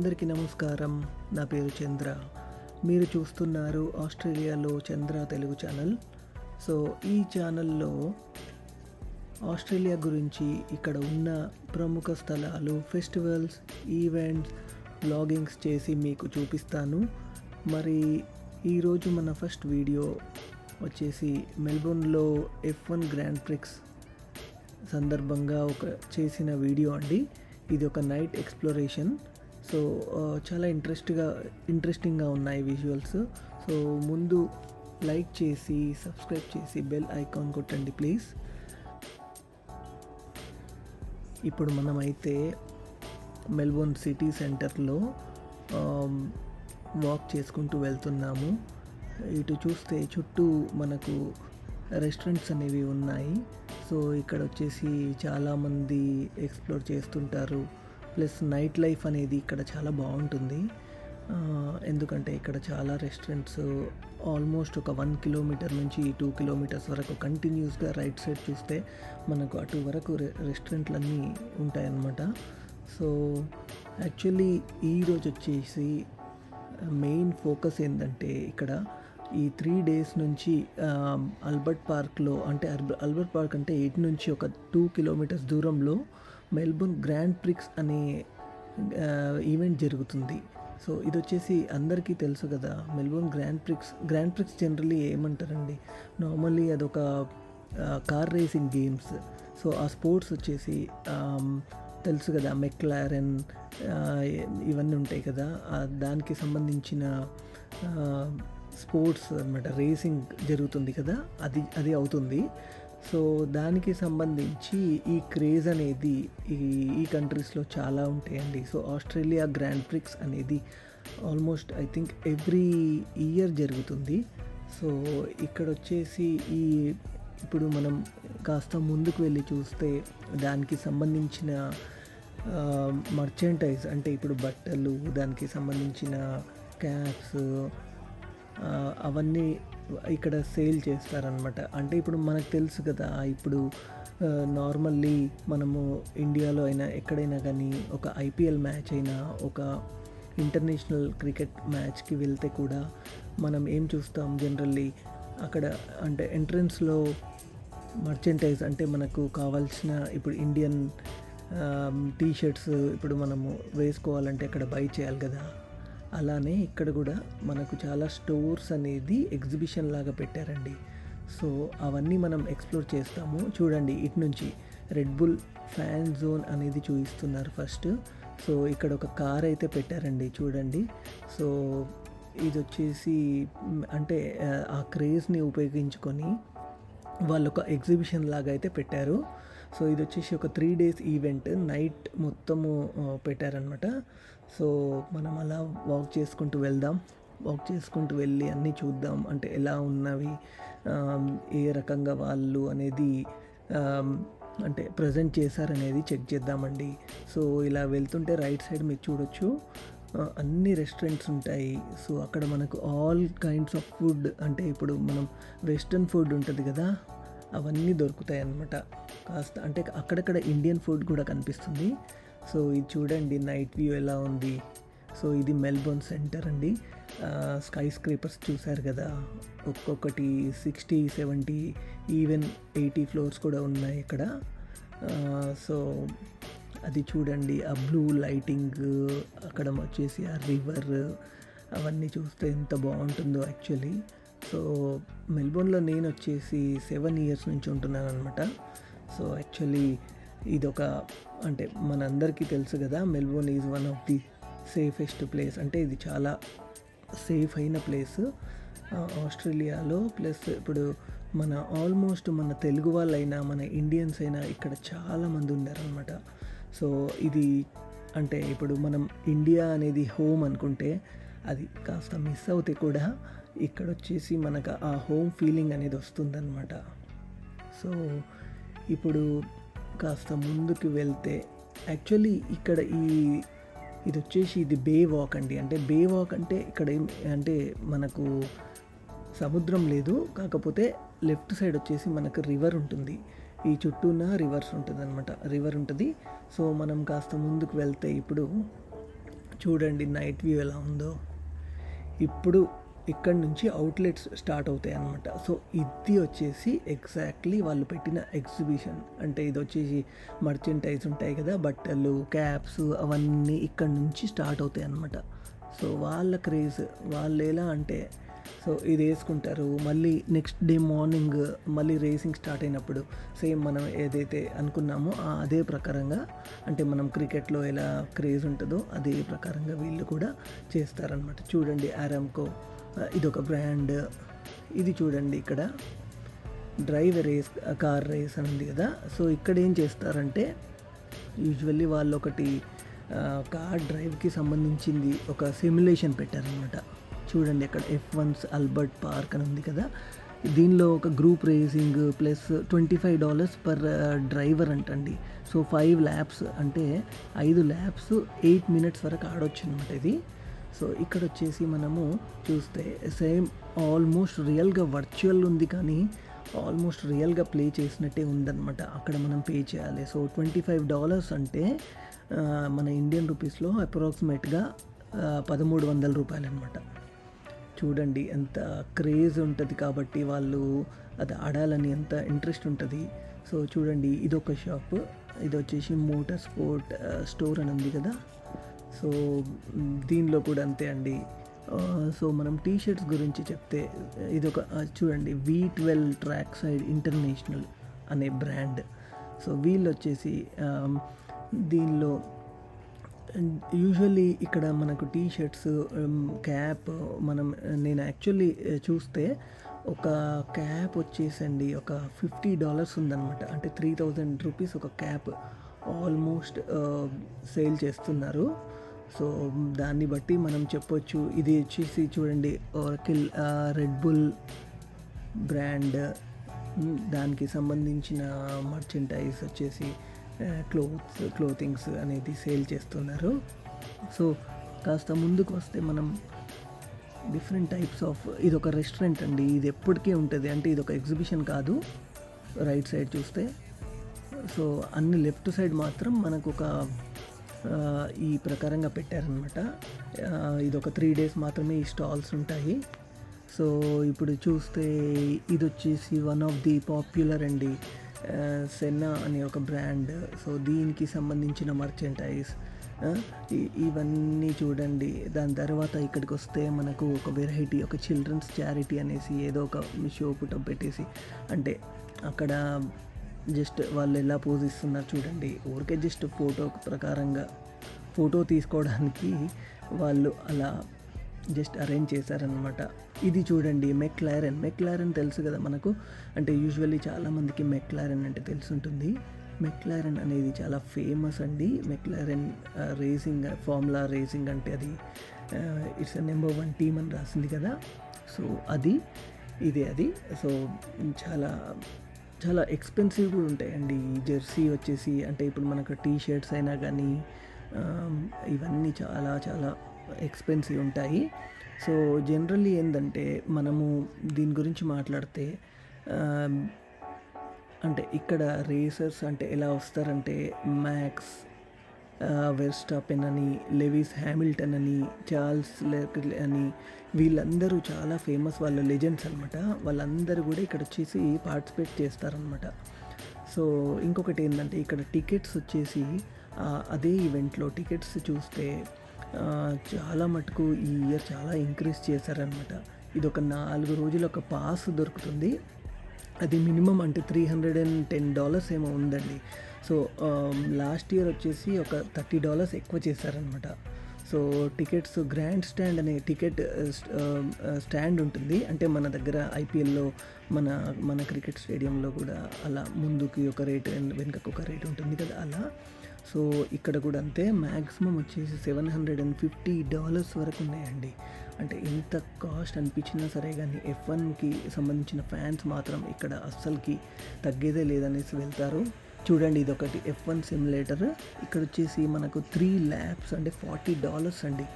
అందరికీ నమస్కారం. నా పేరు చంద్ర. మీరు చూస్తున్నారు ఆస్ట్రేలియాలో చంద్ర తెలుగు ఛానల్. సో ఈ ఛానల్లో ఆస్ట్రేలియా గురించి ఇక్కడ ఉన్న ప్రముఖ స్థలాలు ఫెస్టివల్స్ ఈవెంట్స్ బ్లాగింగ్స్ చేసి మీకు చూపిస్తాను. మరి ఈరోజు మన ఫస్ట్ వీడియో వచ్చేసి మెల్బోర్న్లో ఎఫ్ వన్ గ్రాండ్ ప్రిక్స్ సందర్భంగా ఒక చేసిన వీడియో అండి. ఇది ఒక నైట్ ఎక్స్ప్లోరేషన్. సో చాలా ఇంట్రెస్ట్గా ఇంట్రెస్టింగ్గా ఉన్నాయి విజువల్స్. సో ముందు లైక్ చేసి సబ్స్క్రైబ్ చేసి బెల్ ఐకాన్ కొట్టండి ప్లీజ్. ఇప్పుడు మనమైతే మెల్బోర్న్ సిటీ సెంటర్లో వాక్ చేసుకుంటూ వెళ్తున్నాము. ఇటు చూస్తే చుట్టూ మనకు రెస్టారెంట్స్ అనేవి ఉన్నాయి. సో ఇక్కడ వచ్చేసి చాలామంది ఎక్స్ప్లోర్ చేస్తుంటారు. ప్లస్ నైట్ లైఫ్ అనేది ఇక్కడ చాలా బాగుంటుంది. ఎందుకంటే ఇక్కడ చాలా రెస్టారెంట్స్ ఆల్మోస్ట్ ఒక వన్ కిలోమీటర్ నుంచి టూ కిలోమీటర్స్ వరకు కంటిన్యూస్గా రైట్ సైడ్ చూస్తే మనకు అటు వరకు రె రెస్టారెంట్లన్నీ ఉంటాయన్నమాట. సో యాక్చువల్లీ ఈరోజు వచ్చేసి మెయిన్ ఫోకస్ ఏంటంటే ఇక్కడ ఈ త్రీ డేస్ నుంచి అల్బర్ట్ పార్క్లో అంటే అల్బ- అల్బర్ట్ పార్క్ అంటే ఎయిట్ నుంచి ఒక టూ కిలోమీటర్స్ దూరంలో మెల్బోర్న్ గ్రాండ్ ప్రిక్స్ అనే ఈవెంట్ జరుగుతుంది. సో ఇది వచ్చేసి అందరికీ తెలుసు కదా Melbourne Grand Prix Grand Prix generally ఏమంటారండి? నార్మల్లీ అదొక కార్ రేసింగ్ గేమ్స్. సో ఆ స్పోర్ట్స్ వచ్చేసి తెలుసు కదా మెక్లారెన్ ఇవన్నీ ఉంటాయి కదా దానికి సంబంధించిన స్పోర్ట్స్ అనమాట రేసింగ్ జరుగుతుంది కదా అది అది అవుతుంది. సో దానికి సంబంధించి ఈ క్రేజ్ అనేది ఈ ఈ కంట్రీస్లో చాలా ఉంటాయండి. సో ఆస్ట్రేలియా గ్రాండ్ ప్రిక్స్ అనేది almost I think every year జరుగుతుంది. సో ఇక్కడ వచ్చేసి ఈ ఇప్పుడు మనం కాస్త ముందుకు వెళ్ళి చూస్తే దానికి సంబంధించిన మర్చెంటైజ్ అంటే ఇప్పుడు బట్టలు దానికి సంబంధించిన క్యాప్స్ అవన్నీ ఇక్కడ సేల్ చేస్తారనమాట అంటే ఇప్పుడు మనకు తెలుసు కదా ఇప్పుడు నార్మల్లీ మనము ఇండియాలో అయినా ఎక్కడైనా కానీ ఒక ఐపీఎల్ మ్యాచ్ అయినా ఒక ఇంటర్నేషనల్ క్రికెట్ మ్యాచ్కి వెళ్తే కూడా మనం ఏం చూస్తాం జనరల్లీ? అక్కడ అంటే ఎంట్రన్స్లో మర్చెంటైజ్ అంటే మనకు కావాల్సిన ఇప్పుడు ఇండియన్ టీ షర్ట్స్ ఇప్పుడు మనము వేసుకోవాలంటే అక్కడ బై చేయాలి కదా. అలానే ఇక్కడ కూడా మనకు చాలా స్టోర్స్ అనేది ఎగ్జిబిషన్ లాగా పెట్టారండి. సో అవన్నీ మనం ఎక్స్ప్లోర్ చేస్తాము. చూడండి ఇటు నుంచి రెడ్ బుల్ ఫ్యాన్ జోన్ అనేది చూపిస్తున్నారు ఫస్ట్. సో ఇక్కడ ఒక కార్ అయితే పెట్టారండి చూడండి. సో ఇది వచ్చేసి అంటే ఆ క్రేజ్ని ఉపయోగించుకొని వాళ్ళు ఒక ఎగ్జిబిషన్ లాగా అయితే పెట్టారు. సో ఇది వచ్చేసి ఒక త్రీ డేస్ ఈవెంట్ నైట్ మొత్తము పెట్టారనమాట సో మనం అలా వాక్ చేసుకుంటూ వెళ్దాం. వాక్ చేసుకుంటూ వెళ్ళి అన్నీ చూద్దాం. అంటే ఎలా ఉన్నవి ఏ రకంగా వాళ్ళు అనేది అంటే ప్రజెంట్ చేశారనేది చెక్ చేద్దామండి. సో ఇలా వెళ్తుంటే రైట్ సైడ్ మీరు చూడొచ్చు. అన్ని రెస్టారెంట్స్ ఉంటాయి. సో అక్కడ మనకు ఆల్ కైండ్స్ ఆఫ్ ఫుడ్ అంటే ఇప్పుడు మనం వెస్ట్రన్ ఫుడ్ ఉంటుంది కదా అవన్నీ దొరుకుతాయి అన్నమాట కాస్త అంటే అక్కడక్కడ ఇండియన్ ఫుడ్ కూడా కనిపిస్తుంది. సో ఇది చూడండి నైట్ వ్యూ ఎలా ఉంది. సో ఇది మెల్బోర్న్ సెంటర్ అండి. స్కై స్క్రీపర్స్ చూశారు కదా. ఒక్కొక్కటి sixty seventy even eighty floors కూడా ఉన్నాయి ఇక్కడ. సో అది చూడండి ఆ బ్లూ లైటింగ్ అక్కడ వచ్చేసి ఆ రివర్ అవన్నీ చూస్తే ఎంత బాగుంటుందో యాక్చువల్లీ సో మెల్బోర్న్లో నేను వచ్చేసి సెవెన్ ఇయర్స్ నుంచి ఉంటున్నాను అనమాట సో యాక్చువల్లీ ఇదొక అంటే మనందరికీ తెలుసు కదా Melbourne is one of the safest place. అంటే ఇది చాలా సేఫ్ అయిన ప్లేస్. ఆస్ట్రేలియాలో ప్లస్ ఇప్పుడు మన ఆల్మోస్ట్ మన తెలుగు వాళ్ళైనా మన ఇండియన్స్ అయినా ఇక్కడ చాలామంది ఉన్నారనమాట సో ఇది అంటే ఇప్పుడు మనం ఇండియా అనేది హోమ్ అనుకుంటే అది కాస్త మిస్ అవుతే కూడా ఇక్కడ వచ్చేసి మనకు ఆ హోమ్ ఫీలింగ్ అనేది వస్తుందన్నమాట. సో ఇప్పుడు కాస్త ముందుకు వెళ్తే యాక్చువల్లీ ఇక్కడ ఈ ఇది వచ్చేసి ఇది బే వాక్ అండి. అంటే బే వాక్ అంటే ఇక్కడ అంటే మనకు సముద్రం లేదు. కాకపోతే లెఫ్ట్ సైడ్ వచ్చేసి మనకు రివర్ ఉంటుంది. ఈ చుట్టూన రివర్స్ ఉంటుంది అనమాట రివర్ ఉంటుంది. సో మనం కాస్త ముందుకు వెళ్తే ఇప్పుడు చూడండి నైట్ వ్యూ ఎలా ఉందో. ఇప్పుడు ఇక్కడ నుంచి అవుట్లెట్స్ స్టార్ట్ అవుతాయి అనమాట సో ఇది వచ్చేసి ఎగ్జాక్ట్లీ వాళ్ళు పెట్టిన ఎగ్జిబిషన్. అంటే ఇది వచ్చేసి మర్చెంటైజ్ ఉంటాయి కదా బట్టలు క్యాప్స్ అవన్నీ ఇక్కడ నుంచి స్టార్ట్ అవుతాయి అన్నమాట. సో వాళ్ళ క్రేజ్ వాళ్ళు ఎలా అంటే సో ఇది వేసుకుంటారు. మళ్ళీ నెక్స్ట్ డే మార్నింగ్ మళ్ళీ రేసింగ్ స్టార్ట్ అయినప్పుడు సేమ్ మనం ఏదైతే అనుకున్నామో ఆ అదే ప్రకారంగా అంటే మనం క్రికెట్లో ఎలా క్రేజ్ ఉంటుందో అదే ప్రకారంగా వీళ్ళు కూడా చేస్తారనమాట చూడండి ఆరామ్కో ఇదొక బ్రాండ్. ఇది చూడండి ఇక్కడ. డ్రైవ్ రేస్ కార్ రేస్ అని ఉంది కదా. సో ఇక్కడ ఏం చేస్తారంటే యూజువల్లీ వాళ్ళు ఒకటి కార్ డ్రైవ్కి సంబంధించింది ఒక సిమ్యులేషన్ పెట్టారనమాట చూడండి అక్కడ ఎఫ్ వన్స్ అల్బర్ట్ పార్క్ అని ఉంది కదా. దీనిలో ఒక group racing plus twenty five dollars per driver అంటండి. సో ఫైవ్ ల్యాబ్స్ అంటే ఐదు ల్యాబ్స్ ఎయిట్ మినిట్స్ వరకు ఆడొచ్చు అనమాట ఇది. సో ఇక్కడ వచ్చేసి మనము చూస్తే సేమ్ ఆల్మోస్ట్ రియల్గా వర్చువల్ ఉంది కానీ ఆల్మోస్ట్ రియల్గా ప్లే చేసినట్టే ఉందన్నమాట. అక్కడ మనం పే చేయాలి. సో ట్వంటీ ఫైవ్ డాలర్స్ అంటే మన ఇండియన్ రూపీస్లో అప్రాక్సిమేట్గా పదమూడు వందల రూపాయలు అనమాట చూడండి ఎంత క్రేజ్ ఉంటుంది కాబట్టి వాళ్ళు అది ఆడాలని ఎంత ఇంట్రెస్ట్ ఉంటుంది. సో చూడండి ఇదొక షాప్. ఇది వచ్చేసి మోటార్ స్పోర్ట్ స్టోర్ అని ఉంది కదా. సో దీనిలో కూడా అంతే అండి. సో మనం టీ షర్ట్స్ గురించి చెప్తే ఇది ఒక చూడండి V twelve track side international అనే బ్రాండ్. సో వీళ్ళు వచ్చేసి దీనిలో యూజువల్లీ ఇక్కడ మనకు టీ షర్ట్స్ క్యాప్ మనం నేను యాక్చువల్లీ చూస్తే ఒక క్యాప్ వచ్చేసండి ఒక ఫిఫ్టీ డాలర్స్ ఉందన్నమాట. అంటే త్రీ థౌజండ్ రూపీస్ ఒక క్యాప్ ఆల్మోస్ట్ సేల్ చేస్తున్నారు. సో దాన్ని బట్టి మనం చెప్పొచ్చు. ఇది వచ్చేసి చూడండి ఓరకిల్ రెడ్ బుల్ బ్రాండ్. దానికి సంబంధించిన మర్చెంటైజ్ వచ్చేసి క్లోత్స్ క్లోతింగ్స్ అనేది సేల్ చేస్తున్నారు. సో కాస్త ముందుకు వస్తే మనం డిఫరెంట్ టైప్స్ ఆఫ్ ఇది ఒక రెస్టారెంట్ అండి. ఇది ఎప్పటికీ ఉంటుంది. అంటే ఇది ఒక ఎగ్జిబిషన్ కాదు. రైట్ సైడ్ చూస్తే. సో అన్ని లెఫ్ట్ సైడ్ మాత్రం మనకు ఒక ఈ ప్రకారంగా పెట్టారనమాట ఇది ఒక త్రీ డేస్ మాత్రమే ఈ స్టాల్స్ ఉంటాయి. సో ఇప్పుడు చూస్తే ఇది వచ్చేసి వన్ ఆఫ్ ది పాపులర్ అండి సెన్నా అనే ఒక బ్రాండ్. సో దీనికి సంబంధించిన మర్చెంటైజ్ ఇవన్నీ చూడండి. దాని తర్వాత ఇక్కడికి వస్తే మనకు ఒక వెరైటీ ఒక చిల్డ్రన్స్ చారిటీ అనేసి ఏదో ఒక షో పుట్టప్ పెట్టేసి అంటే అక్కడ జస్ట్ వాళ్ళు ఎలా పోజ్ ఇస్తున్నారు చూడండి. ఊరికే జస్ట్ ఫోటో ప్రకారంగా ఫోటో తీసుకోవడానికి వాళ్ళు అలా జస్ట్ అరేంజ్ చేశారనమాట ఇది చూడండి మెక్లారెన్ మెక్లారెన్ తెలుసు కదా మనకు? అంటే యూజువల్లీ చాలామందికి మెక్లారెన్ అంటే తెలుసుంటుంది. మెక్లారెన్ అనేది చాలా ఫేమస్ అండి. మెక్లారెన్ రేసింగ్ ఫార్ములా రేసింగ్ అంటే అది ఇట్స్ నెంబర్ వన్ టీమ్ అని రాసింది కదా. సో అది ఇదే అది. సో చాలా చాలా ఎక్స్పెన్సివ్ కూడా ఉంటాయండి. ఈ జెర్సీ వచ్చేసి అంటే ఇప్పుడు మనకు టీ షర్ట్స్ అయినా కానీ ఇవన్నీ చాలా చాలా ఎక్స్పెన్సివ్ ఉంటాయి. సో జనరల్లీ ఏంటంటే మనము దీని గురించి మాట్లాడితే అంటే ఇక్కడ రేసర్స్ అంటే ఎలా వస్తారంటే మ్యాక్స్ Uh, వెర్స్టాపెన్ అని లెవిస్ హ్యామిల్టన్ అని చార్ల్స్ లెక్లె అని వీళ్ళందరూ చాలా ఫేమస్ వాళ్ళ లెజెండ్స్ అనమాట వాళ్ళందరూ కూడా ఇక్కడ వచ్చేసి పార్టిసిపేట్ చేస్తారనమాట సో ఇంకొకటి ఏంటంటే ఇక్కడ టికెట్స్ వచ్చేసి అదే ఈవెంట్లో టికెట్స్ చూస్తే చాలా మటుకు ఈ ఇయర్ చాలా ఇంక్రీజ్ చేశారనమాట ఇది ఒక నాలుగు రోజులు ఒక పాస్ దొరుకుతుంది. అది మినిమం అంటే three hundred and ten dollars ఏమో ఉందండి. సో um, లాస్ట్ ఇయర్ వచ్చేసి ఒక థర్టీ డాలర్స్ ఎక్కువ చేశారనమాట సో టికెట్స్ గ్రాండ్ స్టాండ్ అనే టికెట్ um, స్టాండ్ ఉంటుంది. అంటే మన దగ్గర ఐపీఎల్లో మన మన క్రికెట్ స్టేడియంలో కూడా అలా ముందుకి ఒక రేట్ వెనుకకు ఒక రేట్ ఉంటుంది కదా అలా. సో ఇక్కడ కూడా అంతే. మ్యాక్సిమం వచ్చేసి seven hundred and fifty dollars వరకు ఉన్నాయండి. అంటే ఎంత కాస్ట్ అనిపించినా సరే కానీ ఎఫ్ వన్కి సంబంధించిన ఫ్యాన్స్ మాత్రం ఇక్కడ అస్సలకి తగ్గేదే లేదనేసి వెళ్తారు. చూడండి ఇది ఒకటి ఎఫ్ వన్ సిమ్యులేటర్ ఇక్కడ వచ్చేసి మనకు త్రీ ల్యాబ్స్ అంటే ఫార్టీ డాలర్స్ అండి.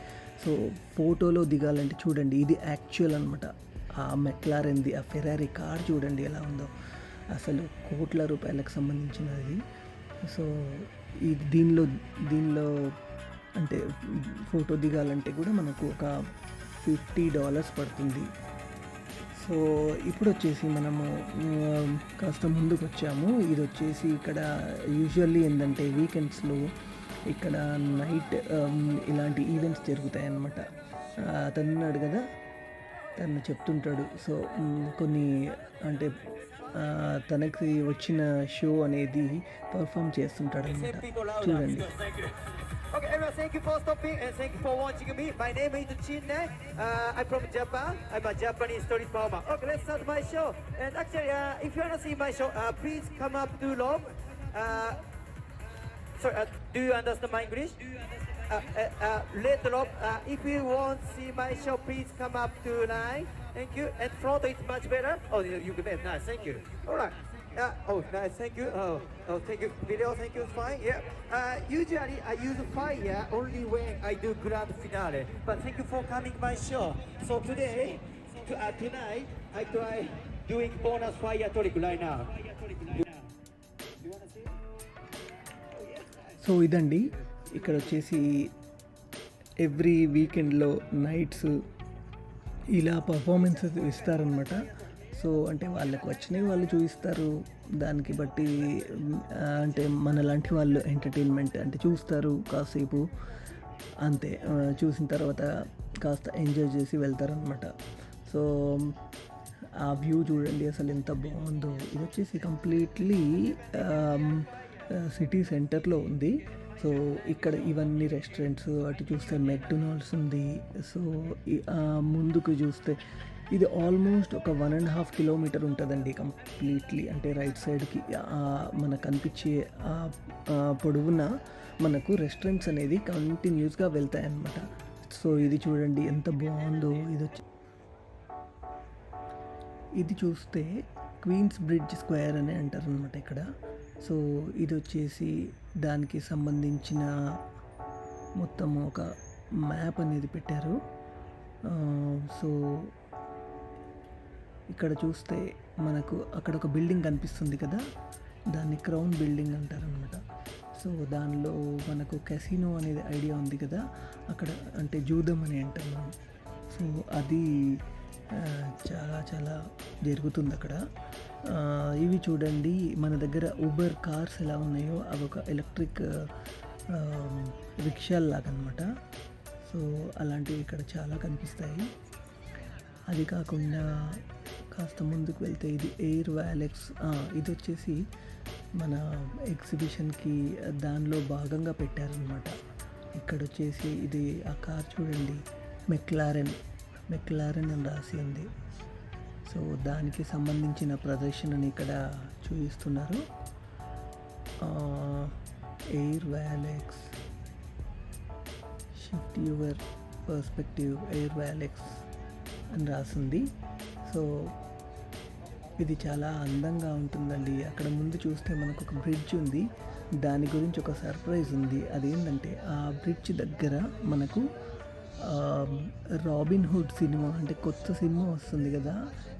సో ఫోటోలో దిగాలంటే చూడండి ఇది యాక్చువల్ అనమాట ఆ మెక్లారెన్ది ఆ ఫెరారీ కార్ చూడండి ఎలా ఉందో. అసలు కోట్ల రూపాయలకు సంబంధించినది. సో ఈ దీనిలో దీనిలో అంటే ఫోటో దిగాలంటే కూడా మనకు ఒక ఫిఫ్టీ డాలర్స్ పడుతుంది. సో ఇప్పుడు వచ్చేసి మనము కాస్త ముందుకు వచ్చాము ఇది వచ్చేసి ఇక్కడ యూజువల్లీ ఏంటంటే వీకెండ్స్లో ఇక్కడ నైట్ ఇలాంటి ఈవెంట్స్ జరుగుతాయి అన్నమాట అతను ఉన్నాడు కదా తను చెప్తుంటాడు. సో కొన్ని అంటే తనకి వచ్చిన షో అనేది పర్ఫామ్ చేస్తుంటాడు అనమాట చూడండి. Okay, everyone, thank you for stopping and thank you for watching me. My name is Chinne. Uh, I'm from Japan. I'm a Japanese street performer. Okay, let's start my show. And actually, uh, if you want to see my show, uh, please come up to Lom. Uh, sorry, uh, do you understand my English? Uh, uh, uh, let Lom. Uh, if you want to see my show, please come up to line. Thank you. And front is much better. Oh, you, you can nice. Thank you. All right. Uh, oh, nice. Thank you. Oh, oh, thank you. Video, thank you. Fine. Yeah. Uh, usually I use fire only when I do grand finale. But thank you for coming my show. So today, to, uh, tonight, I try doing bonus fire trick right now. You wanna see? So ఇదండి ఇక్కడ వచ్చేసి every వీకెండ్లో nights ఇలా performances ఇస్తారనమాట so అంటే వాళ్ళకి వచ్చినవి వాళ్ళు చూపిస్తారు దానికి బట్టి అంటే మన లాంటి వాళ్ళు ఎంటర్టైన్మెంట్ అంటే చూస్తారు కాసేపు. అంతే చూసిన తర్వాత కాస్త ఎంజాయ్ చేసి వెళ్తారనమాట సో ఆ వ్యూ చూడండి అసలు ఎంత బాగుందో. ఇది వచ్చేసి కంప్లీట్లీ సిటీ సెంటర్లో ఉంది. సో ఇక్కడ ఇవన్నీ రెస్టారెంట్స్ అటు చూస్తే మెక్డొనాల్డ్స్ ఉంది. సో ముందుకు చూస్తే ఇది ఆల్మోస్ట్ ఒక వన్ అండ్ హాఫ్ కిలోమీటర్ ఉంటుందండి కంప్లీట్లీ అంటే రైట్ సైడ్కి మనకు కనిపించే ఆ, పొడవున మనకు రెస్టారెంట్స్ అనేది కంటిన్యూస్గా వెళ్తాయి అన్నమాట సో ఇది చూడండి ఎంత బాగుందో. ఇది వచ్చి ఇది చూస్తే క్వీన్స్ బ్రిడ్జ్ స్క్వేర్ అని అంటారు అనమాట ఇక్కడ. సో ఇది వచ్చేసి దానికి సంబంధించిన మొత్తం ఒక మ్యాప్ అనేది పెట్టారు. సో ఇక్కడ చూస్తే మనకు అక్కడ ఒక బిల్డింగ్ కనిపిస్తుంది కదా దాన్ని క్రౌన్ బిల్డింగ్ అంటారనమాట సో దానిలో మనకు కెసినో అనేది ఐడియా ఉంది కదా అక్కడ అంటే జూదం అని అంటాం మనం. సో అది చాలా చాలా జరుగుతుంది అక్కడ. ఇవి చూడండి మన దగ్గర ఊబర్ కార్స్ ఎలా ఉన్నాయో అవి ఒక ఎలక్ట్రిక్ రిక్షాల్లాగా అనమాట సో అలాంటివి ఇక్కడ చాలా కనిపిస్తాయి. అది కాకుండా కాస్త ముందుకు వెళ్తే ఇది ఎయిర్ వ్యాలెక్స్. ఇది వచ్చేసి మన ఎగ్జిబిషన్కి దానిలో భాగంగా పెట్టారనమాట ఇక్కడ వచ్చేసి ఇది ఆ కార్ చూడండి మెక్లారెన్ మెక్లారెన్ అని రాసి ఉంది. సో దానికి సంబంధించిన ప్రదర్శనని ఇక్కడ చూపిస్తున్నారు. Air Valex shift your perspective air Valex అని రాసింది సో ఇది చాలా అందంగా ఉంటుందండి. అక్కడ ముందు చూస్తే మనకు ఒక బ్రిడ్జ్ ఉంది. దాని గురించి ఒక సర్ప్రైజ్ ఉంది. అదేంటంటే ఆ బ్రిడ్జ్ దగ్గర మనకు రాబిన్ హుడ్ సినిమా అంటే కొత్త సినిమా వస్తుంది కదా.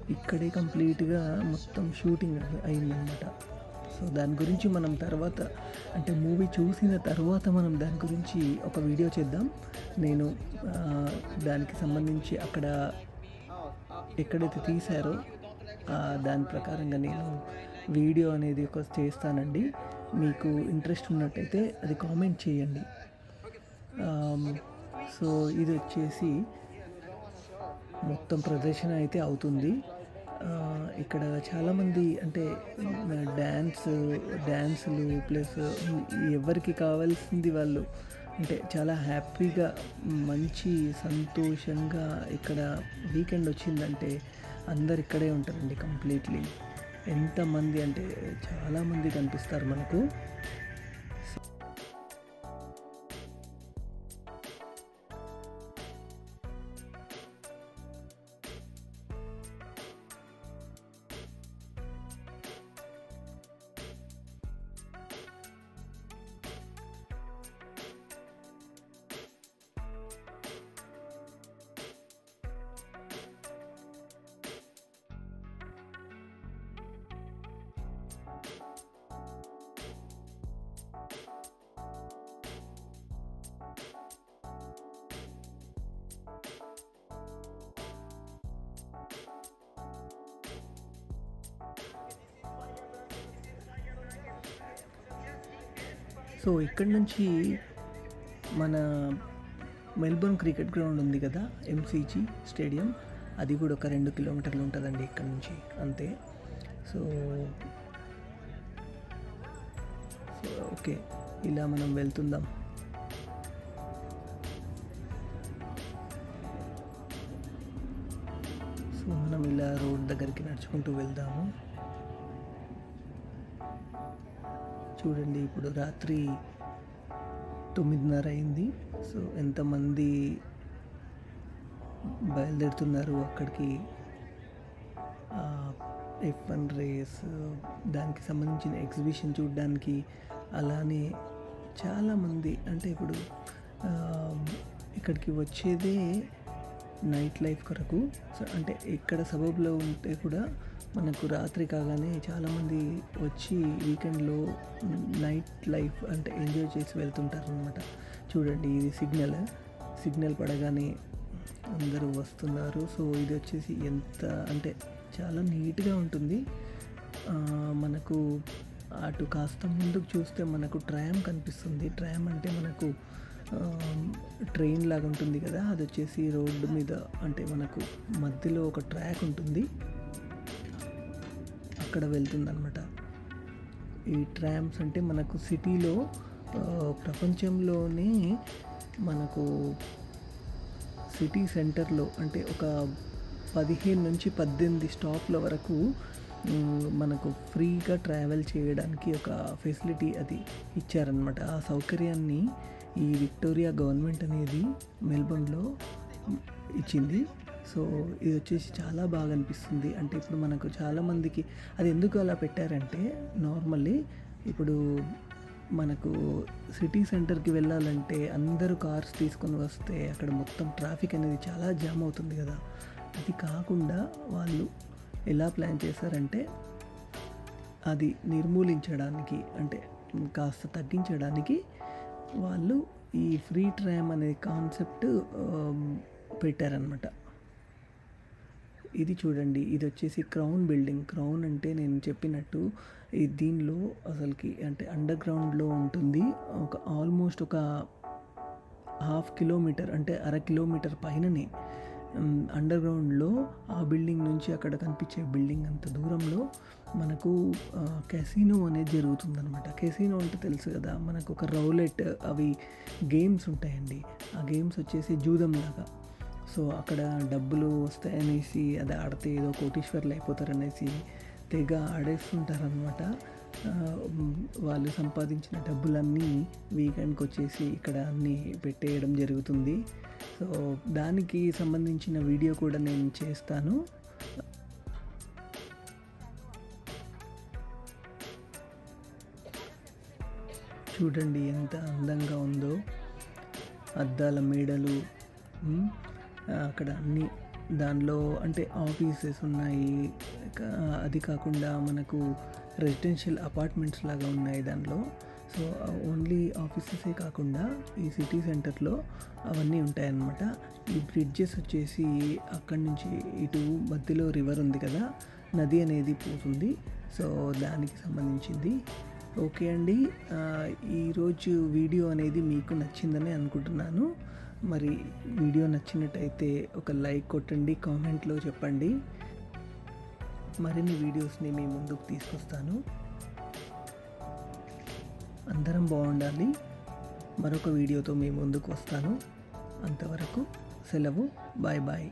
ఇక్కడే కంప్లీట్గా మొత్తం షూటింగ్ అయిందనమాట సో దాని గురించి మనం తర్వాత అంటే మూవీ చూసిన తర్వాత మనం దాని గురించి ఒక వీడియో చేద్దాం. నేను దానికి సంబంధించి అక్కడ ఎక్కడైతే తీశారో దాని ప్రకారంగా నేను వీడియో అనేది ఒక చేస్తానండి. మీకు ఇంట్రెస్ట్ ఉన్నట్టయితే అది కామెంట్ చేయండి. సో ఇది వచ్చేసి మొత్తం ప్రదర్శన అయితే అవుతుంది. ఇక్కడ చాలామంది అంటే డ్యాన్స్ డ్యాన్సులు ప్లస్ ఎవరికి కావాల్సింది వాళ్ళు అంటే చాలా హ్యాపీగా మంచి సంతోషంగా ఇక్కడ వీకెండ్ వచ్చిందంటే అందరు ఇక్కడే ఉంటారండి కంప్లీట్లీ. ఎంతమంది అంటే చాలామంది కనిపిస్తారు మనకు. సో ఇక్కడ నుంచి మన మెల్బోర్న్ క్రికెట్ గ్రౌండ్ ఉంది కదా ఎంసీజీ స్టేడియం. అది కూడా ఒక రెండు కిలోమీటర్లు ఉంటుందండి ఇక్కడ నుంచి అంతే. So so okay. ఇలా మనం వెళ్తుందాం. సో మనం ఇలా రోడ్ దగ్గరికి నడుచుకుంటూ వెళ్దాము. చూడండి ఇప్పుడు రాత్రి తొమ్మిదిన్నర అయింది. సో ఎంతమంది బయలుదేరుతున్నారు అక్కడికి? ఎఫ్ వన్ రేస్ దానికి సంబంధించిన ఎగ్జిబిషన్ చూడడానికి అలానే చాలామంది అంటే ఇప్పుడు ఇక్కడికి వచ్చేదే నైట్ లైఫ్ కొరకు. సో అంటే ఇక్కడ సబబ్లో ఉంటే కూడా మనకు రాత్రి కాగానే చాలామంది వచ్చి వీకెండ్లో నైట్ లైఫ్ అంటే ఎంజాయ్ చేసి వెళ్తుంటారు అనమాట చూడండి ఇది సిగ్నల్. సిగ్నల్ పడగానే అందరూ వస్తున్నారు. సో ఇది వచ్చేసి ఎంత అంటే చాలా నీట్గా ఉంటుంది. మనకు అటు కాస్త ముందుకు చూస్తే మనకు ట్రామ్ కనిపిస్తుంది. ట్రామ్ అంటే మనకు ట్రైన్ లాగా ఉంటుంది కదా. అది వచ్చేసి రోడ్డు మీద అంటే మనకు మధ్యలో ఒక ట్రాక్ ఉంటుంది. అక్కడ వెళ్తుందన్నమాట. ఈ ట్రామ్స్ అంటే మనకు సిటీలో ప్రపంచంలోనే మనకు సిటీ సెంటర్లో అంటే ఒక పదిహేను నుంచి పద్దెనిమిది స్టాప్ల వరకు మనకు ఫ్రీగా ట్రావెల్ చేయడానికి ఒక ఫెసిలిటీ అది ఇచ్చారనమాట ఆ సౌకర్యాన్ని ఈ విక్టోరియా గవర్నమెంట్ అనేది మెల్బోర్న్లో ఇచ్చింది. సో ఇది వచ్చేసి చాలా బాగా అనిపిస్తుంది అంటే ఇప్పుడు మనకు చాలామందికి అది ఎందుకు అలా పెట్టారంటే నార్మల్లీ ఇప్పుడు మనకు సిటీ సెంటర్కి వెళ్ళాలంటే అందరూ కార్స్ తీసుకొని వస్తే అక్కడ మొత్తం ట్రాఫిక్ అనేది చాలా జామ్ అవుతుంది కదా. అది కాకుండా వాళ్ళు ఎలా ప్లాన్ చేశారంటే అది నిర్మూలించడానికి అంటే కాస్త తగ్గించడానికి వాళ్ళు ఈ ఫ్రీ ట్రామ్ అనే కాన్సెప్ట్ పెట్టారనమాట ఇది చూడండి ఇది వచ్చేసి క్రౌన్ బిల్డింగ్. క్రౌన్ అంటే నేను చెప్పినట్టు ఈ దీనిలో అసలుకి అంటే అండర్ గ్రౌండ్లో ఉంటుంది. ఒక ఆల్మోస్ట్ ఒక హాఫ్ కిలోమీటర్ అంటే అర కిలోమీటర్ పైననే అండర్ గ్రౌండ్లో ఆ బిల్డింగ్ నుంచి అక్కడ కనిపించే బిల్డింగ్ అంత దూరంలో మనకు కెసినో అనేది జరుగుతుందనమాట కెసినో అంటే తెలుసు కదా మనకు ఒక రౌలెట్ అవి గేమ్స్ ఉంటాయండి. ఆ గేమ్స్ వచ్చేసి జూదం లాగా. సో అక్కడ డబ్బులు వస్తాయనేసి అది ఆడితే ఏదో కోటీశ్వర్లు అయిపోతారనేసి తెగ ఆడేస్తుంటారనమాట వాళ్ళు సంపాదించిన డబ్బులన్నీ వీకెండ్కి వచ్చేసి ఇక్కడ అన్నీ పెట్టేయడం జరుగుతుంది. సో దానికి సంబంధించిన వీడియో కూడా నేను చేస్తాను. చూడండి ఎంత అందంగా ఉందో. అద్దాల మేడలు అక్కడ అన్ని దానిలో అంటే ఆఫీసెస్ ఉన్నాయి. అది కాకుండా మనకు రెసిడెన్షియల్ అపార్ట్మెంట్స్ లాగా ఉన్నాయి దానిలో. సో ఓన్లీ ఆఫీసెసే కాకుండా ఈ సిటీ సెంటర్లో అవన్నీ ఉంటాయన్నమాట. ఈ బ్రిడ్జెస్ వచ్చేసి అక్కడి నుంచి ఇటు మధ్యలో రివర్ ఉంది కదా నది అనేది పోతుంది. సో దానికి సంబంధించింది. ఓకే అండి. ఈరోజు వీడియో అనేది మీకు నచ్చిందని అనుకుంటున్నాను. మరి వీడియో నచ్చినట్టయితే ఒక లైక్ కొట్టండి కామెంట్లో చెప్పండి. మరిన్ని వీడియోస్ని మీ ముందుకు తీసుకొస్తాను. అందరం బాగుండాలి. మరొక వీడియోతో మీ ముందుకు వస్తాను. అంతవరకు సెలవు. Bye bye.